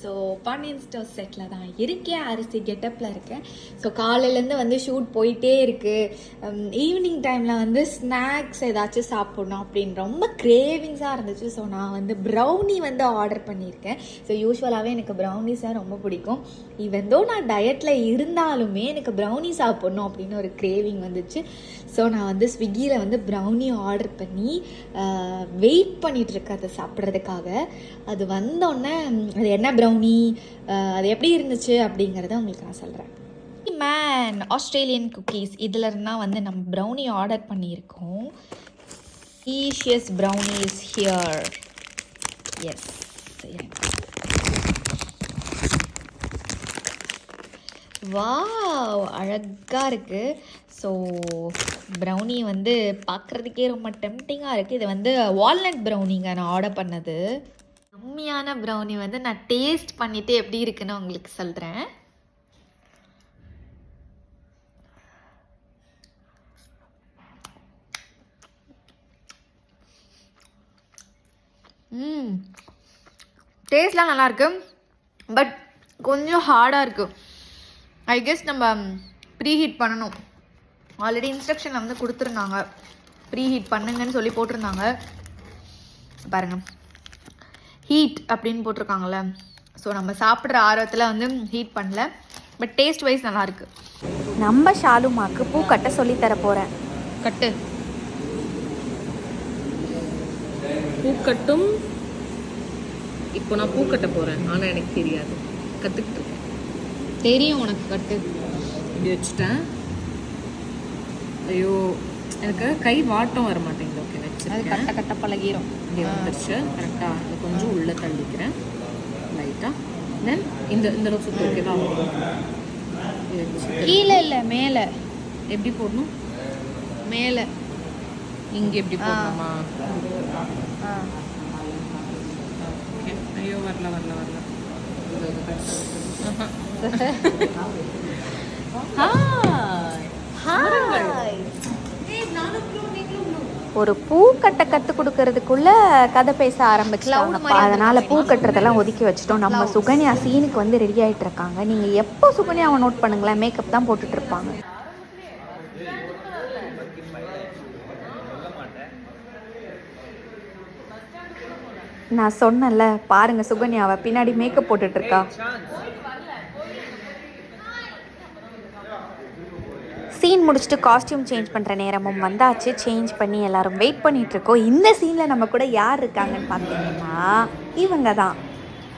So Pandian store settle தான் இருக்கேன். அரிசி கெட்டப்பில் இருக்கேன். ஸோ காலையிலேருந்து வந்து ஷூட் போயிட்டே இருக்குது ஈவினிங் டைமில் வந்து ஸ்நாக்ஸ் ஏதாச்சும் சாப்பிட்ணும் அப்படின்னு ரொம்ப கிரேவிங்ஸாக இருந்துச்சு. ஸோ நான் வந்து ப்ரௌனி வந்து ஆர்டர் பண்ணியிருக்கேன். ஸோ யூஸ்வலாகவே எனக்கு ப்ரௌனிஸாக ரொம்ப பிடிக்கும். ஈவன் தோ நான் டயட்டில் இருந்தாலுமே எனக்கு ப்ரௌனி சாப்பிட்ணும் அப்படின்னு ஒரு கிரேவிங் வந்துச்சு. ஸோ நான் வந்து ஸ்விக்கியில் வந்து ப்ரௌனி ஆர்டர் பண்ணி வெயிட் பண்ணிகிட்ருக்கேன் அதை சாப்பிட்றதுக்காக. அது வந்தோடனே அது என்ன ப்ரௌனி அது எப்படி இருந்துச்சு அப்படிங்கிறத உங்களுக்கு நான் சொல்கிறேன் மேன் ஆஸ்திரேலியன் குக்கீஸ் இதில் இருந்தால் வந்து நம்ம ப்ரௌனி ஆர்டர் பண்ணியிருக்கோம். ஈஷியஸ் ப்ரௌனிஸ் ஹியர் எஸ் வா அழகாக இருக்குது ஸோ ப்ரௌனி வந்து பார்க்குறதுக்கே ரொம்ப டெம்டிங்காக இருக்குது இது வந்து வால்நட் ப்ரௌனிங்க நான் ஆர்டர் பண்ணது. கம்மியான ப்ரௌனி வந்து நான் டேஸ்ட் பண்ணிவிட்டு எப்படி இருக்குன்னு உங்களுக்கு சொல்கிறேன் ம். டேஸ்ட்லாம் நல்லாயிருக்கு பட் கொஞ்சம் ஹார்டாக இருக்குது ஐ கெஸ் நம்ம ப்ரீ ஹீட் பண்ணணும் ஆல்ரெடி இன்ஸ்ட்ரக்ஷன் வந்து கொடுத்துருந்தாங்க. ப்ரீ ஹீட் பண்ணுங்கன்னு சொல்லி போட்டிருந்தாங்க. பாருங்கள் ஹீட் அப்படின்னு போட்டிருக்காங்கல்ல. ஸோ நம்ம சாப்பிட்ற ஆர்வத்தில் வந்து ஹீட் பண்ணல. பட் டேஸ்ட் வைஸ் நல்லாயிருக்கு நம்ம ஷாலுமாக்கு பூ கட்ட சொல்லி தர போறேன். கட்டு. பூக்கட்டும் இப்போ நான் பூ கட்ட போகிறேன் ஆனால் எனக்கு தெரியாது. கற்றுக்கிட்டு இருக்கேன். தெரியும் உனக்கு கட்டு. இப்படி வச்சுட்டேன். ஐயோ எனக்கு கை வாட்டம் வர மாட்டேங்குது வச்சுருக்கேன். கட்ட கட்ட பழகிரும். இப்படி வந்துருச்சு. கரெக்டாக அதை கொஞ்சம் உள்ளே தள்ளிக்கிறேன். லைட்டாக தென் இந்த இந்த அளவுக்கு சுற்றி ஓகேவா கீழே இல்லை மேலே. எப்படி போடணும்? மேலே. இங்கே எப்படி. போடணுமா? ஐயோ வரல வரல வரல. இது இது correct ஆ இருக்கு. ஹாய் ஒரு பூ கட்ட கத்து கொடுக்கறதுக்குள்ள கதை பேச ஆரம்பிச்சிட்டாங்கப்பா மாதிரி அதனால பூ. கட்டுறதெல்லாம் ஒதுக்கி வச்சுட்டோம். நம்ம. சுகன்யா சீனுக்கு வந்து ரெடி ஆயிட்டு இருக்காங்க. நீங்க எப்போ சுகன்யாவை நோட் பண்ணுங்களேன். மேக்கப் தான் போட்டுட்டு இருப்பாங்க. நான் சொன்னேன்ல பாருங்க சுகன்யாவை. பின்னாடி மேக்கப் போட்டுட்டு இருக்கா. சீன் முடிச்சுட்டு காஸ்டியூம் சேஞ்ச் பண்ணுற நேரமும் வந்தாச்சு. சேஞ்ச் பண்ணி எல்லாரும் வெயிட் பண்ணிட்டு இருக்கோம். இந்த சீனில் நம்ம கூட யார் இருக்காங்கன்னு பார்த்தீங்கன்னா இவங்க தான்.